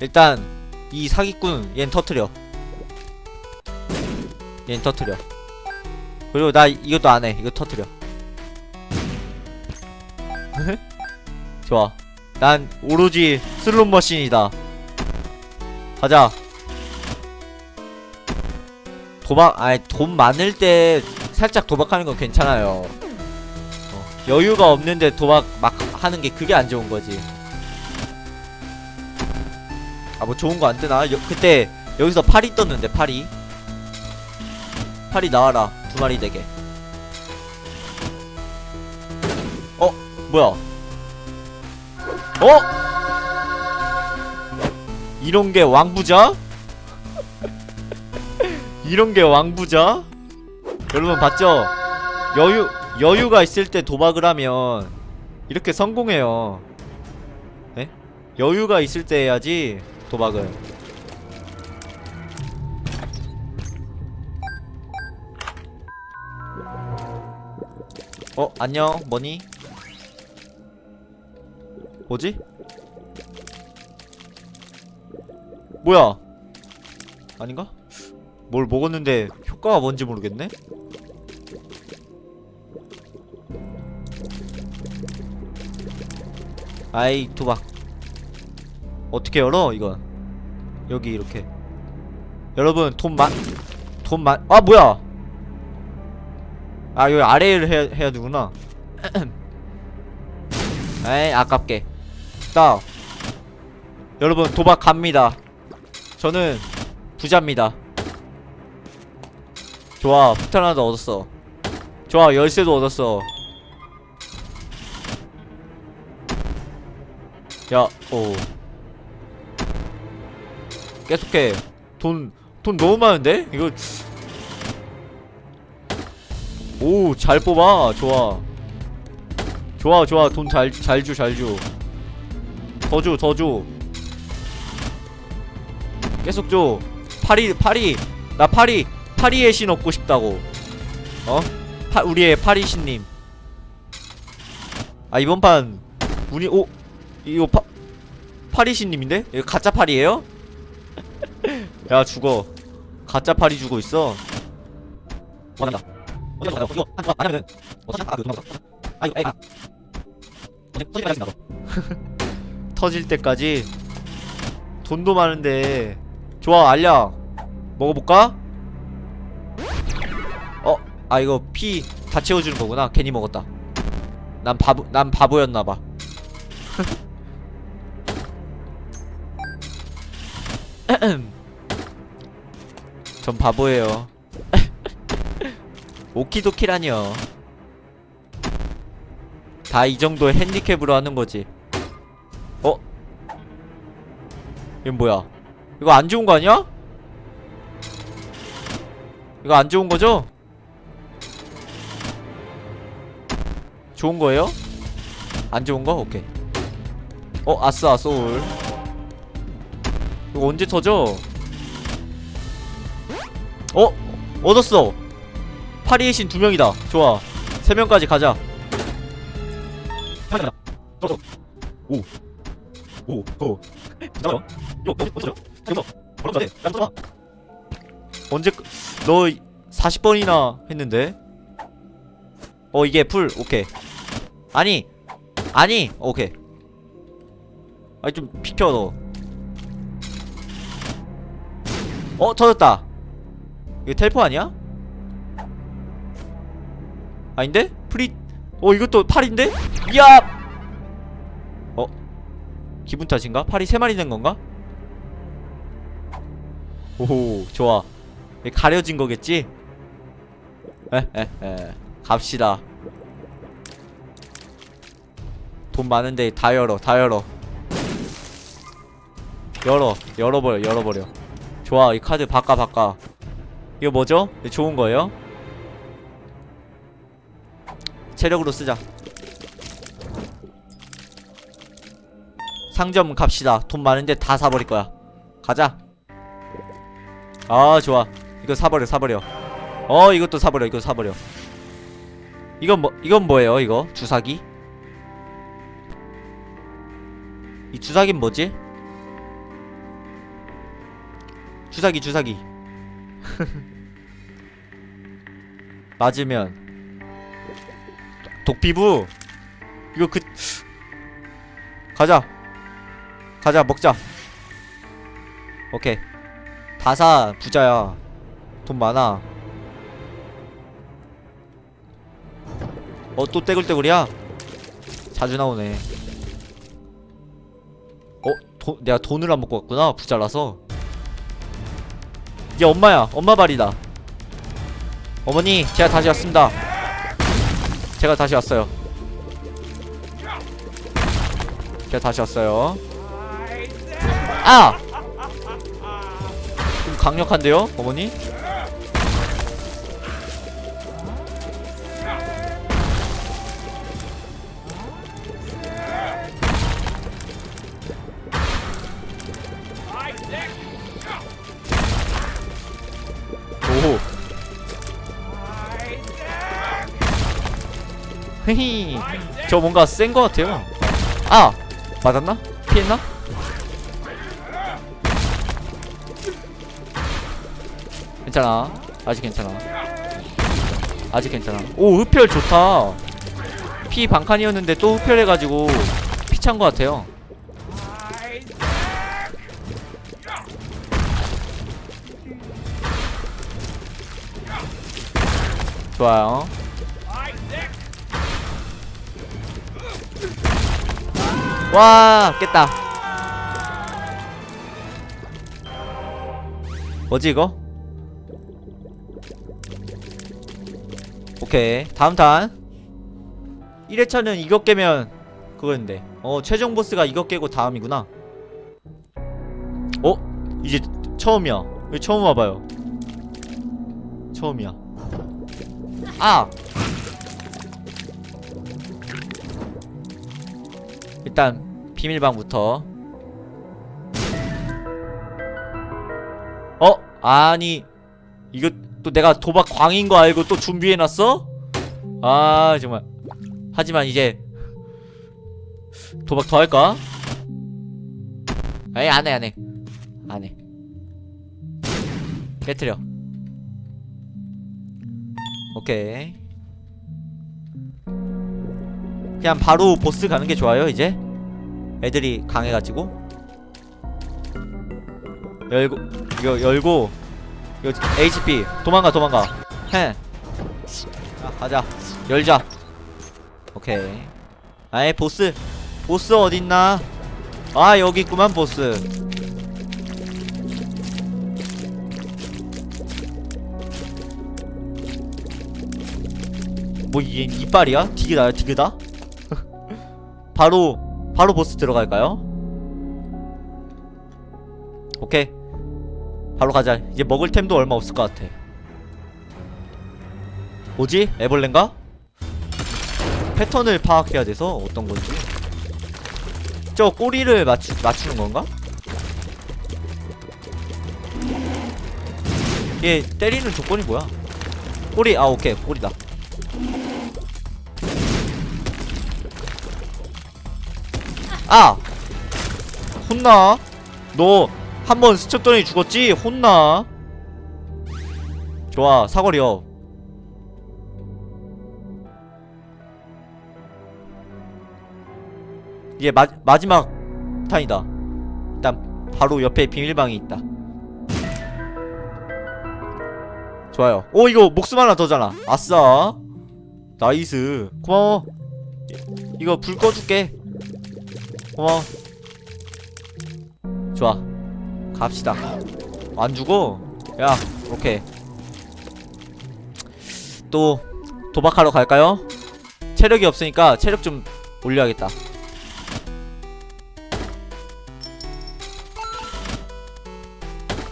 일단 이 사기꾼 얜 터트려. 얜 터트려. 그리고 나 이것도 안해. 이거 터트려. 좋아. 난 오로지 슬롯 머신이다. 가자. 도박 아니 돈 많을 때 살짝 도박하는 건 괜찮아요. 어, 여유가 없는데 도박 막 하는 게 그게 안 좋은 거지. 아 뭐 좋은 거 안 뜨나? 여, 그때 여기서 파리 떴는데 파리. 파리 나와라 두 마리 되게. 어? 뭐야? 어? 이런 게 왕부자? 이런 게 왕부자 여러분 봤죠 여유 여유가 있을 때 도박을 하면 이렇게 성공해요 네? 여유가 있을 때 해야지 도박을 어 안녕 뭐니? 뭐지? 뭐야 아닌가? 뭘 먹었는데 효과가 뭔지 모르겠네? 아이 도박 어떻게 열어 이건? 여기 이렇게. 여러분 돈많돈많아 뭐야? 아 여기 아래를 해야, 해야 되구나. 에이 아깝게. 딱 여러분 도박 갑니다. 저는 부자입니다. 좋아 폭탄 하나 더 얻었어. 좋아 열쇠도 얻었어 야, 오. 계속해. 돈, 돈 너무 많은데? 이거. 오, 잘 뽑아. 좋아. 좋아, 좋아. 돈 잘, 잘 줘, 잘 줘. 더 줘, 더 줘. 계속 줘. 파리, 파리. 나 파리, 파리의 신 얻고 싶다고. 어? 파, 우리의 파리 신님. 아, 이번 판, 운이, 오, 이거 파 파리신님인데? 이거 가짜 파리예요? 야 죽어 가짜 파리 주고 있어 원한다 어디 가요 이거 안 하면은 도망가 아 이거 에이 터질 때까지 돈도 많은데 좋아 알약 먹어볼까? 어? 아 이거 피 다 채워주는 거구나 괜히 먹었다 난 바보 난 바보였나봐 전 바보예요. 오키도키라뇨. 다이 정도 핸디캡으로 하는 거지. 어? 이건 뭐야? 이거 안 좋은 거 아니야? 이거 안 좋은 거죠? 좋은 거예요? 안 좋은 거? 오케이. 어, 아싸, 소울. 이거 언제 터져? 어? 얻었어! 파리의 신 두 명이다. 좋아. 세 명까지 가자. 가자. 떨어. 오. 오. 오. 잠깐만. 이거? 뭐지? 잠깐만. 뭐라 그래? 잠깐만. 언제 끝- 너 40번이나 했는데? 어 이게 풀 오케이 아니 아니 오케이 아니 좀 비켜 너 어 터졌다 이거 텔포 아니야? 아닌데? 프리 어 이것도 팔인데? 야! 어? 기분 탓인가? 팔이 세 마리 된 건가? 오호 좋아 이게 가려진 거겠지? 에에에 갑시다 돈 많은데 다 열어 다 열어 열어 열어버려 열어버려 좋아 이 카드 바꿔 바꿔. 이거 뭐죠? 좋은 거예요? 체력으로 쓰자. 상점 갑시다. 돈 많은데 다 사버릴 거야. 가자. 아 좋아. 이거 사버려 사버려. 어 이것도 사버려 이거 사버려. 이건 뭐 이건 뭐예요 이거? 주사기? 이 주사기는 뭐지 주사기 주사기. 맞으면. 독피부. 이거 그 가자. 가자 먹자. 오케이. 다사 부자야. 돈 많아. 어 또 떼굴떼굴이야? 자주 나오네. 어? 돈 내가 돈을 안 먹고 왔구나 부자라서 이게 엄마야. 엄마 발이다. 어머니 제가 다시 왔습니다. 제가 다시 왔어요. 제가 다시 왔어요. 아! 좀 강력한데요 어머니? 헤히 저 뭔가 센 거 같아요. 아! 맞았나? 피했나? 괜찮아. 아직 괜찮아. 아직 괜찮아. 오 흡혈 좋다. 피 반칸이었는데 또 흡혈해가지고 피찬 거 같아요. 좋아요 와 깼다. 뭐지 이거? 오케이 다음 탄 1회차는 이거 깨면 그거였는데. 어 최종 보스가 이거 깨고 다음이구나. 어? 이제 처음이야. 여기 처음 와봐요. 처음이야. 아! 일단 비밀방부터 어? 아니 이거 또 내가 도박 광인 거 알고 또 준비해놨어? 아 정말 하지만 이제 도박 더 할까? 에이 안해 안해 안해 깨트려 오케이 그냥 바로 보스 가는 게 좋아요 이제? 애들이 강해가지고. 열고 이거 열고 이거 HP 도망가 도망가. 해. 자, 가자. 열자. 오케이. 아이 보스. 보스 어딨나? 아 여기 있구만 보스. 뭐얘 이빨이야? 디그다야? 디그다? 바로 바로 보스 들어갈까요? 오케이 바로 가자 이제 먹을 템도 얼마 없을 것 같아 뭐지? 애벌레인가? 패턴을 파악해야 돼서 어떤 건지 저 꼬리를 맞추, 맞추는 건가? 얘 때리는 조건이 뭐야? 꼬리 아 오케이 꼬리다 아! 혼나? 너 한 번 스쳤더니 죽었지? 혼나? 좋아 사거리요. 이게 마, 마지막 탄이다. 일단 바로 옆에 비밀방이 있다. 좋아요. 오 이거 목숨 하나 더잖아. 아싸. 나이스. 고마워. 이- 이거 불 꺼줄게 고마워. 좋아. 갑시다. 안 죽어? 야 오케이. 또 도박하러 갈까요? 체력이 없으니까 체력 좀 올려야겠다.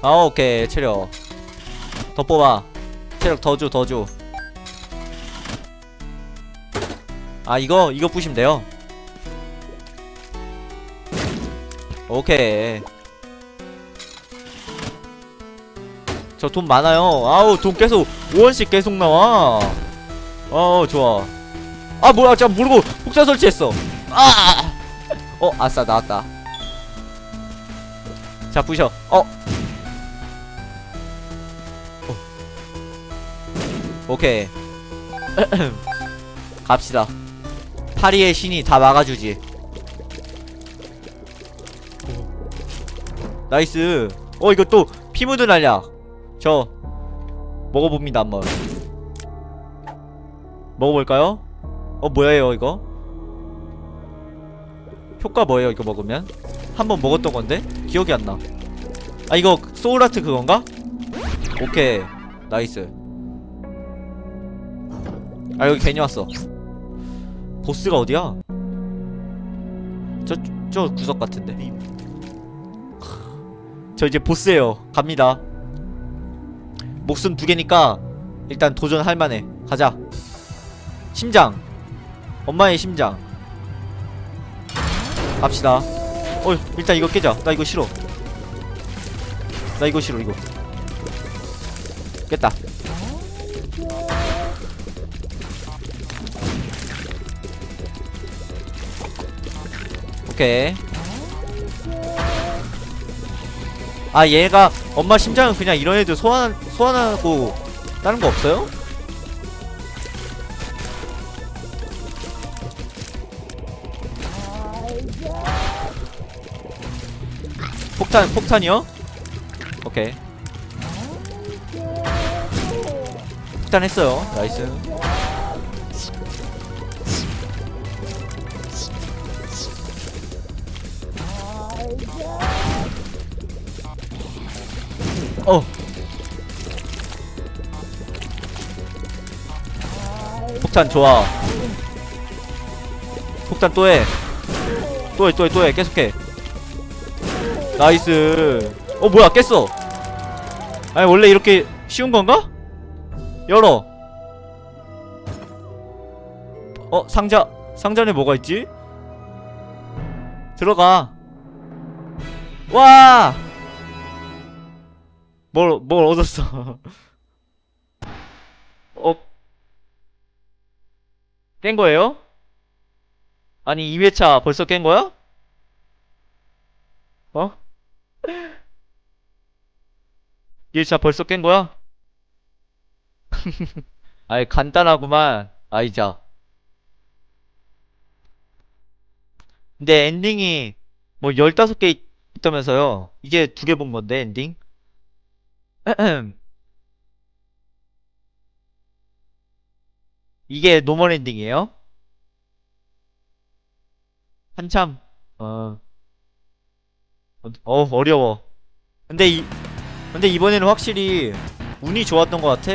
아 오케이. 체력. 더 뽑아. 체력 더 줘 더줘. 아 이거 이거 부시면 돼요 오케이. 저 돈 많아요. 아우 돈 계속 5원씩 계속 나와. 어 좋아. 아 뭐야 자 모르고 폭탄 설치했어. 아! 어 아싸 나왔다. 자 부셔. 어. 어. 오케이. 갑시다. 파리의 신이 다 막아주지 나이스 어 이거 또 피 묻은 알약 저 먹어봅니다 한번 먹어볼까요? 어 뭐예요 이거? 효과 뭐예요 이거 먹으면? 한번 먹었던 건데? 기억이 안 나. 아 이거 소울아트 그건가? 오케이 나이스 아 여기 괜히 왔어 보스가 어디야? 저, 저 구석 같은데 저 이제 보스예요. 갑니다. 목숨 두 개니까 일단 도전할 만해. 가자. 심장. 엄마의 심장. 갑시다. 어 일단 이거 깨자. 나 이거 싫어. 나 이거 싫어 이거. 깼다. 오케이 아 얘가 엄마 심장은 그냥 이런 애들 소환 소환하고 다른 거 없어요? 폭탄 폭탄이요? 오케이 폭탄 했어요 나이스 폭탄 좋아. 폭탄 또해. 또해 또해 또해. 계속해. 나이스. 어 뭐야 깼어. 아니 원래 이렇게 쉬운 건가? 열어. 어 상자 상자 안에 뭐가 있지? 들어가. 와! 뭘, 뭘 얻었어 깬 거예요? 아니 2회차 벌써 깬 거야? 어? 1차 벌써 깬 거야? 아이 간단하구만 아이자 근데 엔딩이 뭐 15개 있, 있다면서요 이게 두 개 본 건데 엔딩? 이게 노멀 엔딩이에요? 한참 어, 어 어려워. 근데 이 근데 이번에는 확실히 운이 좋았던 것 같아.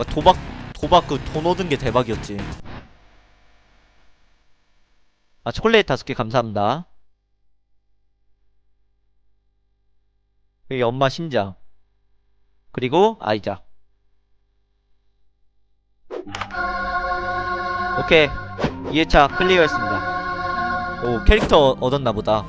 아, 도박 도박 그 돈 얻은 게 대박이었지. 아 초콜릿 다섯 개 감사합니다. 여기 엄마 심장. 그리고 아이자 오케이 2회차 클리어했습니다. 오 캐릭터 얻었나 보다